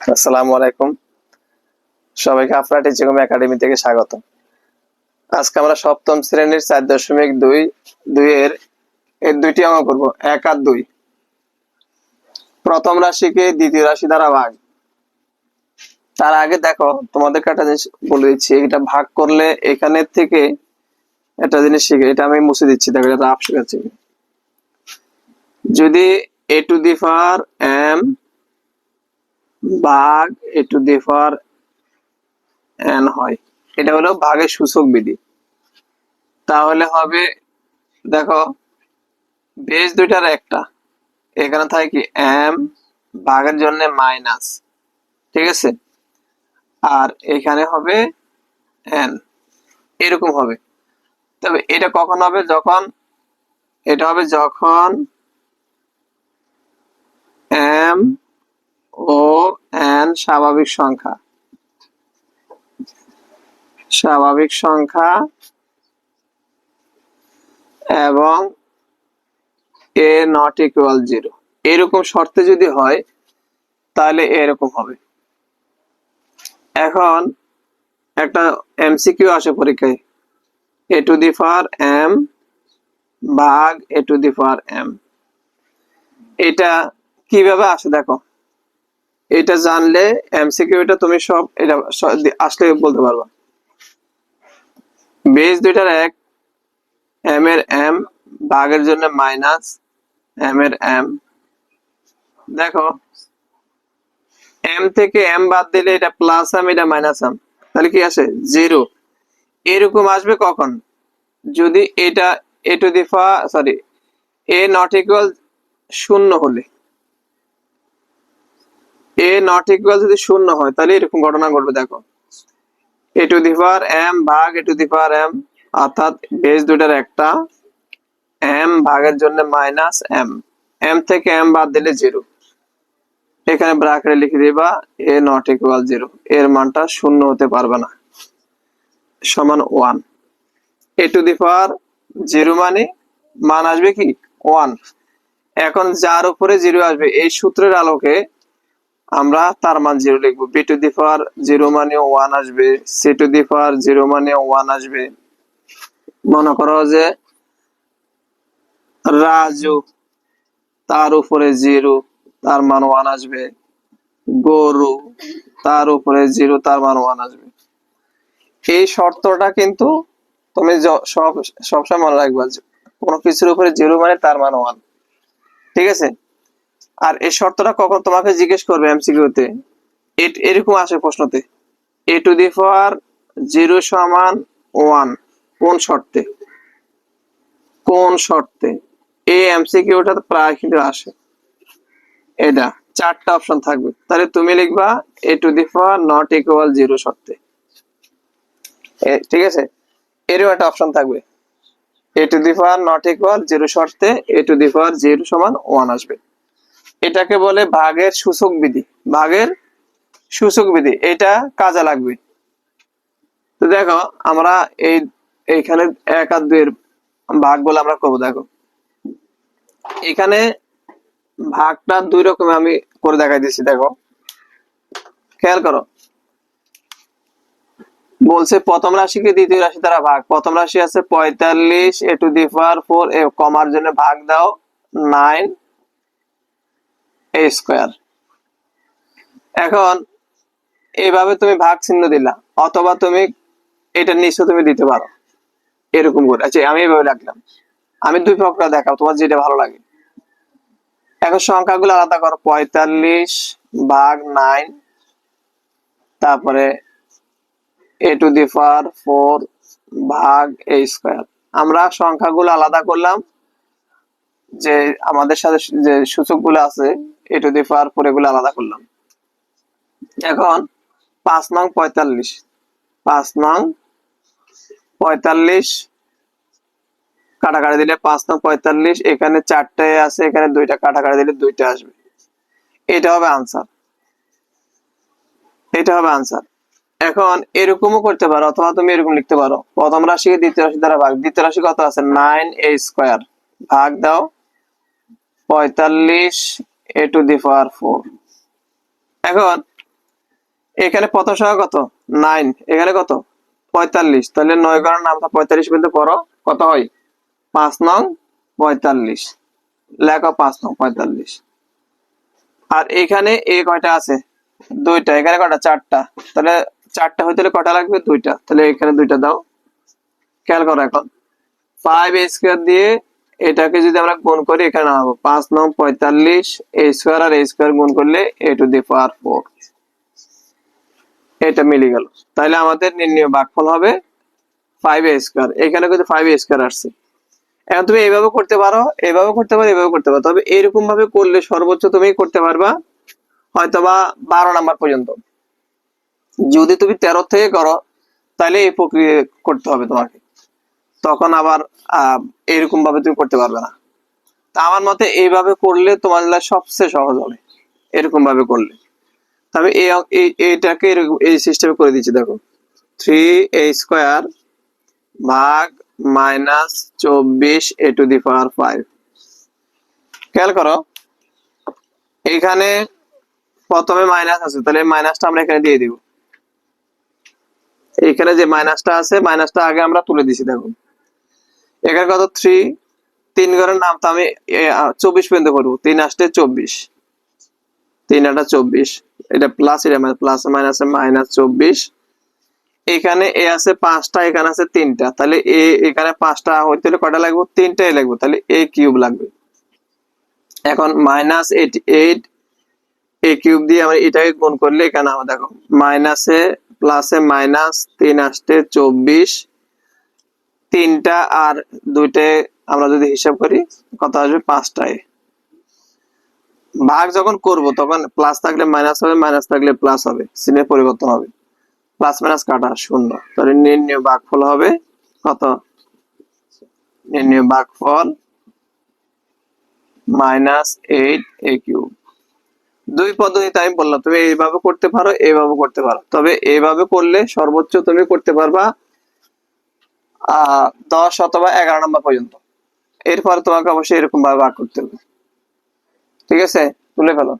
আসসালামু আলাইকুম। সবাইকে একাডেমি থেকে স্বাগত। আজকে আমরা সপ্তম শ্রেণির চার দশমিক দুই দুই এর দুইটি অঙ্ক করব, এক আর দুই। প্রথম রাশিকে দ্বিতীয় রাশি দ্বারা ভাগ। তার আগে দেখো, তোমাদেরকে একটা জিনিস বলে দিচ্ছি, এটা ভাগ করলে এখানের থেকে একটা জিনিস শিখে, এটা আমি মুছে দিচ্ছি, দেখো এটা যদি A to the power m ভাগ এ টু দি পাওয়ার এন হয়। এটা হলো ভাগের সূচক বিধি। তাহলে হবে, দেখো বেশ দুইটার একটা। এখানে থাকে কি এম ভাগের জন্য মাইনাস ঠিক আছে? আর এখানে হবে এন এরকম হবে। তবে এটা কখন হবে? যখন, এটা হবে যখন এম ও এন স্বাভাবিক সংখ্যা। স্বাভাবিক সংখ্যা এবং এ নট ইকুয়াল জিরো এরকম শর্তে যদি হয়, তাহলে এরকম হবে। এখন একটা এমসিকিউ আসে পরীক্ষায়। A to the power m ভাগ a to the power m এটা কীভাবে আসে দেখো। এটা জানলে এমসিকিউটা তুমি সব এটা আসলে বলতে পারবা। বেস দুইটার এক এম এর এম ভাগের জন্য মাইনাস এম এর এম দেখো এম থেকে এম বাদ দিলে এটা প্লাস এম এটা মাইনাস এম তাহলে কি আসে? জিরো এরকম আসবে কখন? যদি এটা এ টু দি ফা সরি এ নট ইকুয়াল শূন্য হলে। এ নট ইকুয়াল যদি শূন্য হয়, তাহলে এরকম ঘটনা ঘটবে, দেখো। এ টু দি পাওয়ার এম ভাগ a to the power m অর্থাৎ বেস দুটার একটা এম ভাগের জন্য মাইনাস এম এম থেকে এম বাদ দিলে জিরো এখানে ব্রাকেটে লিখে দিবা এ নট ইকুয়াল জিরো এর মানটা শূন্য হতে পারবে না। সমান one a to the power zero মানে মান আসবে কি? ওয়ান এখন যার উপরে জিরো আসবে, এই সূত্রের আলোকে আমরা তার মান জিরো লিখব। B to the power zero মানে ওয়ান আসবে c to the power zero মানে ওয়ান আসবে। মনে করো যে রাজু তার উপরে জিরো তার মান ওয়ান আসবে। গরু তার উপরে জিরো তার মান ওয়ান আসবে। এই শর্তটা কিন্তু তুমি সব, সবসময় মনে রাখবা কোনো কিছুর উপরে জিরো মানে তার মান ওয়ান ঠিক আছে? আর এই শর্তটা কখন তোমাকে জিজ্ঞেস করবে এমসিকিউতে এরকম আসে প্রশ্নতে। A to the power zero সমান ওয়ান কোন শর্তে? কোন শর্তে? এই এমসিকিউটা প্রায় কিন্তু আসে। এটা, চারটা অপশন থাকবে। তাহলে তুমি লিখবা a to the power not equal zero শর্তে। ঠিক আছে? এরও একটা অপশন থাকবে। A to the power not equal zero শর্তে a to the power zero সমান ওয়ান আসবে। এটাকে বলে ভাগের সূচক বিধি। ভাগের সূচক বিধি, এটা কাজে লাগবে। তো দেখো, আমরা এই, এইখানে এক আর দুইয়ের ভাগ বলে আমরা করব, দেখো। এখানে ভাগটা দুই রকমে আমি করে দেখাই দিচ্ছি, দেখো। খেয়াল করো। বলছে, প্রথম রাশিকে দ্বিতীয় রাশি দ্বারা ভাগ। প্রথম রাশি আছে পঁয়তাল্লিশ, এ টু দি পাওয়ার ফোর কমার জন্য ভাগ দাও, নাইন এ স্কোয়ার এখন এইভাবে তুমি ভাগ চিহ্ন দিলা, অথবা তুমি এটা নিচে তুমি দিতে পারো। এরকম করে। আচ্ছা আমি এইভাবে রাখলাম। আমি দুই তোমার যেটা ভালো লাগে। এখন সংখ্যাগুলো আলাদা করো, পঁয়তাল্লিশ ভাগ নাইন তারপরে এ টু দি ফোর ভাগ এ স্কোয়ার আমরা সংখ্যাগুলো আলাদা করলাম যে আমাদের সাথে যে সূচকগুলো আছে এ টু দি পাওয়ার ফোর এগুলো আলাদা করলাম। এখন পাঁচ নং পঁয়তাল্লিশ। পাঁচ নং পঁয়তাল্লিশ, কাটাকাটি দিলে পাঁচ নং পঁয়তাল্লিশ, এখানে চারটে আছে, এখানে দুইটা, কাটাকাটি দিলে দুইটা আসবে। এটা হবে আনসার এটা হবে আনসার এখন এরকমও করতে পারো, অথবা তুমি এরকম লিখতে পারো। প্রথম রাশিকে দ্বিতীয় রাশি দ্বারা ভাগ। দ্বিতীয় রাশি কত আছে? নাইন এ স্কোয়ার ভাগ দাও। পঁয়তাল্লিশ এ টু দি পাওয়ার ফোর এখন, এখানে প্রথম সংখ্যা কত? নাইন এখানে কত? পঁয়তাল্লিশ। তাহলে নয় গণের নামটা পঁয়তাল্লিশ পর্যন্ত করো। কত হয়? পাঁচ নং পঁয়তাল্লিশ। লেখো পাঁচ নং পঁয়তাল্লিশ। আর এখানে এ কয়টা আছে? দুইটা। এখানে কয়টা? চারটা। তাহলে চারটা হইতে কয়টা লাগবে? দুইটা। তাহলে এখানে দুইটা দাও। খেয়াল করো এখন। ফাইভ স্কোয়ার দিয়ে এটাকে যদি আমরা গুণ করি, এখানে নামাবো পাঁচ নং পঁয়তাল্লিশ এ স্কোয়ার আর এ স্কোয়ার গুণ করলে এ টু দি পাওয়ার ফোর এটা মিলে গেল। তাহলে আমাদের নির্ণয় বাকফল হবে ফাইভ এ স্কোয়ার এখানে কিন্তু ফাইভ এ স্কোয়ার আসছে। এখন তুমি এইভাবে করতে পারো, এইভাবে করতে পারো, এইভাবে করতে পারো। তবে এরকম ভাবে করলে সর্বোচ্চ তুমি করতে পারবা, হয়তোবা বারো নাম্বার পর্যন্ত। যদি তুমি তেরো থেকে করো তাহলে এই প্রক্রিয়া করতে হবে তোমাকে। তখন আবার এরকম ভাবে তুমি করতে পারবে না। তা আমার মতে এইভাবে করলে তোমার সবচেয়ে সহজ হবে, এরকম ভাবে করলে। তবে এরকম, এই সিস্টেমে করে দিচ্ছি, দেখো। থ্রি এ স্কোয়ার ভাগ মাইনাস চব্বিশ a to the power five খেয়াল করো এখানে প্রথমে মাইনাস আছে, তাহলে মাইনাসটা আমরা এখানে দিয়ে দিব। এখানে যে মাইনাসটা আছে মাইনাসটা আগে আমরা তুলে দিছি, দেখো। এখানে কত? থ্রি তিন ঘরের নাম তো আমি চব্বিশ পর্যন্ত করব। তিন আসতে চব্বিশ। তিন আটা চব্বিশ। এটা প্লাস এটা প্লাস মাইনাসে মাইনাস চব্বিশ। এখানে এ আছে পাঁচটা, এখানে আছে তিনটা। তাহলে এ, এখানে পাঁচটা হইতে হলে কয়টা লাগবে? তিনটাই লাগবে। তাহলে এ কিউব লাগবে। এখন minus eight eight a cube দিয়ে আমরা এটাকে গুণ করলে এখানে আমার দেখো মাইনাসে প্লাসে মাইনাস তিন আসতে চব্বিশ। তিনটা আর দুইটে আমরা যদি হিসাব করি, কত আসবে? পাঁচটায়। ভাগ যখন করব, তখন প্লাস থাকলে মাইনাস হবে মাইনাস থাকলে প্লাস হবে। চিহ্নের পরিবর্তন হবে। প্লাস মাইনাস কাটা, শূন্য। তাহলে নির্ণয় ভাগফল হবে কত? নির্ণয় ভাগফল মাইনাস এইট এ কিউব দুই পদ্ধতিতে আমি বললাম, তুমি এইভাবে করতে পারো, এইভাবে করতে পারো। তবে এইভাবে করলে সর্বোচ্চ তুমি করতে পারবা দশ অথবা এগারো নম্বর পর্যন্ত। এরপর তোমাকে অবশ্যই এরকম ভাবে ভাগ করতে হবে। ঠিক আছে? তুলে ফেলো।